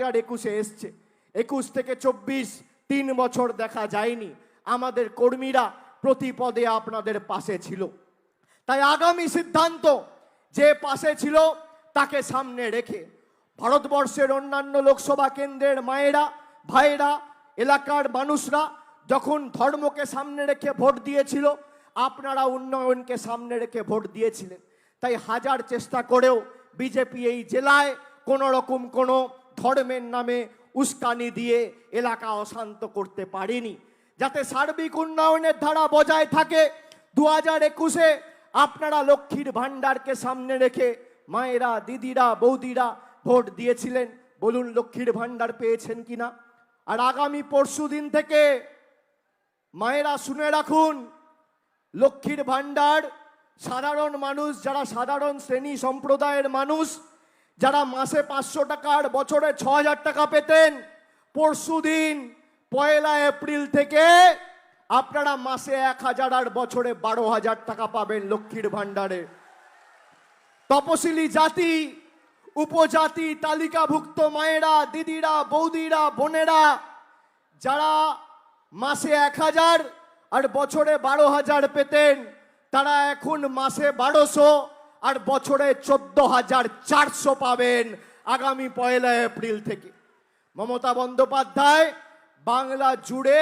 হাজার একুশে এসছে। একুশ থেকে চব্বিশ, তিন বছর দেখা যায়নি। আমাদের কর্মীরা প্রতি পদে আপনাদের পাশে ছিল। তাই আগামী সিদ্ধান্ত, যে পাশে ছিল তাকে সামনে রেখে ভারতবর্ষের অন্যান্য লোকসভা কেন্দ্রের মায়েরা ভাইয়েরা এলাকার মানুষরা যখন ধর্মকে সামনে রেখে ভোট দিয়েছিল, আপনারা উন্নয়নকে সামনে রেখে ভোট দিয়েছিলেন। তাই হাজার চেষ্টা করেও বিজেপি এই জেলায় কোনো রকম কোনো ধর্মের নামে উস্কানি দিয়ে এলাকা অশান্ত করতে পারেনি। যাতে সার্বিক উন্নয়নের ধারা বজায় থাকে দু হাজার একুশে আপনারা লক্ষ্মীর ভাণ্ডারকে সামনে রেখে মায়েরা, দিদিরা, বৌদিরা ভোট দিয়েছিলেন। বলুন, লক্ষ্মীর ভাণ্ডার পেয়েছেন কিনা? আর আগামী পরশু দিন থেকে মায়েরা শুনে রাখুন, লক্ষ্মীর ভাণ্ডার সাধারণ মানুষ, যারা সাধারণ শ্রেণি সম্প্রদায়ের মানুষ যারা মাসে পাঁচশো টাকার বছরে ছ হাজার টাকা পেতেন, পরশু দিন পয়লা এপ্রিল থেকে আপনারা মাসে এক হাজার আর বছরে বারো হাজার টাকা পাবেন লক্ষ্মীর ভাণ্ডারে। তপশিলি জাতি, উপজাতি, তালিকাভুক্ত মায়েরা, দিদিরা, বৌদিরা, বোনেরা, যারা মাসে এক হাজার আর বছরে বারো হাজার পেতেন, তারা এখন মাসে বারোশো আর বছরে চোদ্দ হাজার চারশো পাবেন আগামী পয়লা এপ্রিল থেকে। মমতা বন্দ্যোপাধ্যায়, বাংলা জুড়ে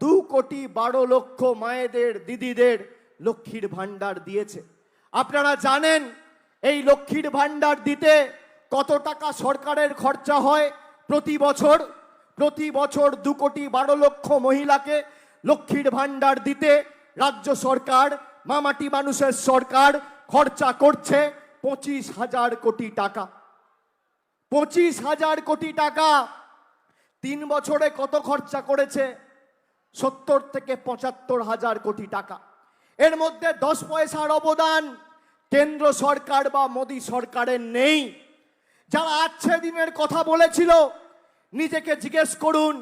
দু কোটি বারো লক্ষ মায়েদের, দিদিদের লক্ষ্মীর ভাণ্ডার দিয়েছে। আপনারা জানেন, এই লক্ষ্মীর ভাণ্ডার দিতে কত টাকা সরকারের খরচা হয় প্রতি বছর? প্রতি বছর দু কোটি বারো লক্ষ মহিলাকে লক্ষ্মীর ভাণ্ডার দিতে রাজ্য সরকার, মামাটি মানুষের সরকার খরচা করছে পঁচিশ হাজার কোটি টাকা। পঁচিশ হাজার কোটি টাকা তিন বছরে কত খরচা করেছে? সত্তর থেকে পঁচাত্তর হাজার কোটি টাকা। এর মধ্যে দশ পয়সার অবদান কেন্দ্র সরকার বা মোদী সরকারের নেই। যারা আচ্ছে দিনের কথা বলেছিল, নিজেকে জিজ্ঞেস করুন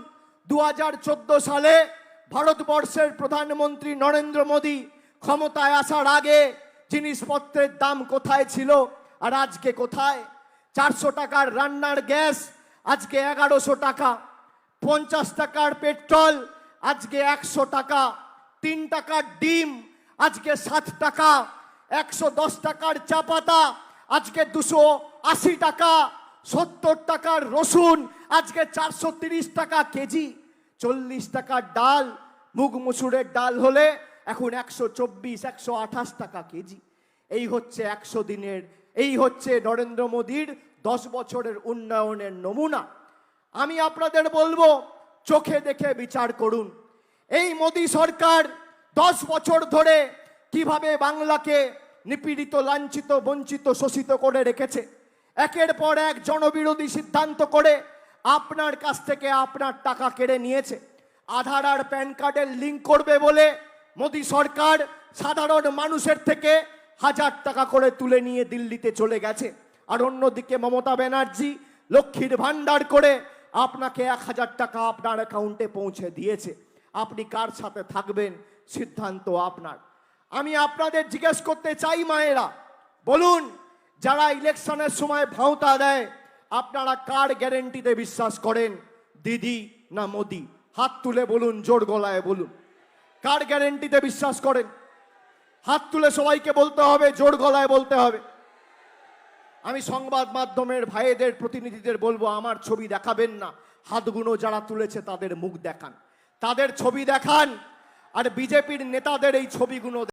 দু হাজার চোদ্দ সালে ভারতবর্ষের প্রধানমন্ত্রী নরেন্দ্র মোদী ক্ষমতায় আসার আগে জিনিসপত্রের দাম কোথায় ছিল আর আজকে কোথায়? চারশো টাকার রান্নার গ্যাস, আজকে এগারোশো টাকা। পঞ্চাশ টাকার পেট্রোল, আজকে একশো টাকা। তিন টাকার ডিম, আজকে সাত টাকা। একশো দশ টাকার চা পাতা, আজকে দুশো আশি টাকা। সত্তর টাকার রসুন, আজকে চারশো তিরিশ টাকা কেজি। চল্লিশ টাকার ডাল, মুগ মুসুরের ডাল হলে এখন একশো চব্বিশ, একশো আঠাশ টাকা কেজি। এই হচ্ছে একশো দিনের, এই হচ্ছে নরেন্দ্র মোদীর দশ বছরের উন্নয়নের নমুনা। আমি আপনাদের বলব, চোখে দেখে বিচার করুন। এই মোদী সরকার দশ বছর ধরে কীভাবে বাংলাকে নিপীড়িত, লাঞ্ছিত, বঞ্চিত, শোষিত করে রেখেছে, একের পর এক জনবিরোধী সিদ্ধান্ত করে আপনার কাছ থেকে আপনার টাকা কেড়ে নিয়েছে। আধার আর প্যান কার্ডের লিঙ্ক করবে বলে মোদী সরকার সাধারণ মানুষের থেকে হাজার টাকা করে তুলে নিয়ে দিল্লিতে চলে গেছে। আর অন্যদিকে মমতা ব্যানার্জি, লক্ষ্মীর ভাণ্ডার করে আপনাকে এক হাজার টাকা আপনার অ্যাকাউন্টে পৌঁছে দিয়েছে। আপনি কার সাথে থাকবেন? সিদ্ধান্ত আপনার। আমি আপনাদের জিজ্ঞেস করতে চাই মায়েরা, বলুন, যারা ইলেকশনের সময় ভাঁওতা দেয়, আপনারা কার গ্যারেন্টিতে বিশ্বাস করেন? দিদি না মোদি? হাত তুলে বলুন, জোর গলায় বলুন। কার গ্যারেন্টিতে বিশ্বাস করেন? হাত তুলে সবাইকে বলতে হবে, জোর গলায় বলতে হবে। আমি সংবাদ মাধ্যমের ভাইদের, প্রতিনিধিদের বলব, আমার ছবি দেখাবেন না। হাতগুলো যারা তুলেছে, তাদের মুখ দেখান। তাদের ছবি দেখান, আর বিজেপির নেতাদের এই ছবিগুলো